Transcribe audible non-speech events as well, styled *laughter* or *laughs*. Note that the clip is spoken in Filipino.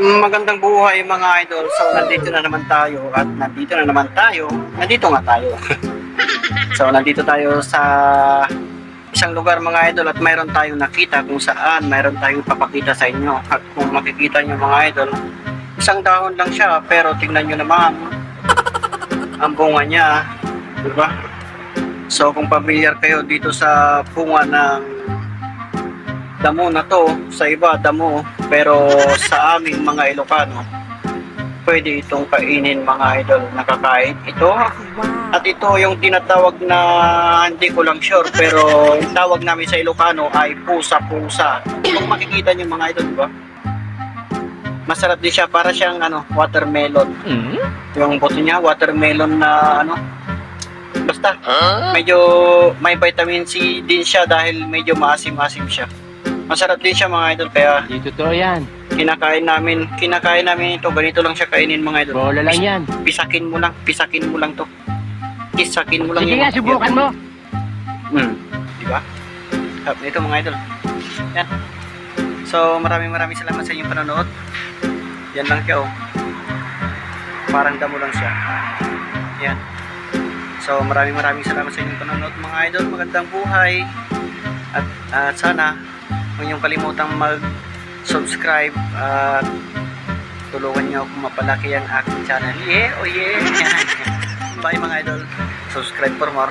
Magandang buhay mga idol. So nandito na naman tayo at nandito na naman tayo. Nandito nga tayo. *laughs* so nandito tayo sa isang lugar mga idol at mayroon tayong nakita kung saan mayroon tayong papakita sa inyo. At kung makikita nyo mga idol, isang dahon lang siya pero tingnan nyo naman ang bunga niya. Diba? So kung pamilyar kayo dito sa bunga ng damo na to, sa iba damo, pero sa aming mga Ilocano, pwede itong kainin mga idol, nakakain ito. At ito yung tinatawag na, hindi ko lang sure, pero yung tawag namin sa Ilocano ay pusa-pusa. Kung makikita niyo mga idol, di ba? Masarap din siya, para siyang ano, watermelon. Yung buto niya, watermelon na ano, basta medyo may vitamin C din siya dahil medyo maasim-asim siya. Masarap din siya mga idol kaya Di totoo yan. kinakain namin, kinakain namin ito, ganito lang siya kainin mga idol. Bola lang yan. Pisakin mo lang, pisakin mo lang to. Pisakin mo lang Sige nga, subukan mo. Hmm. Di ba? Sarap nito mga idol. Yan. So, maraming maraming salamat sa inyong panonood. Yan lang siya oh. Parang damo lang siya. Yan. So, maraming maraming salamat sa inyong panonood mga idol. Magandang buhay. At, at sana, huwag niyong kalimutang mag-subscribe at tulungan niyo ako mapalaki ang aking channel. Yeah, oh yeah. *laughs* Bye mga idol. Subscribe for more.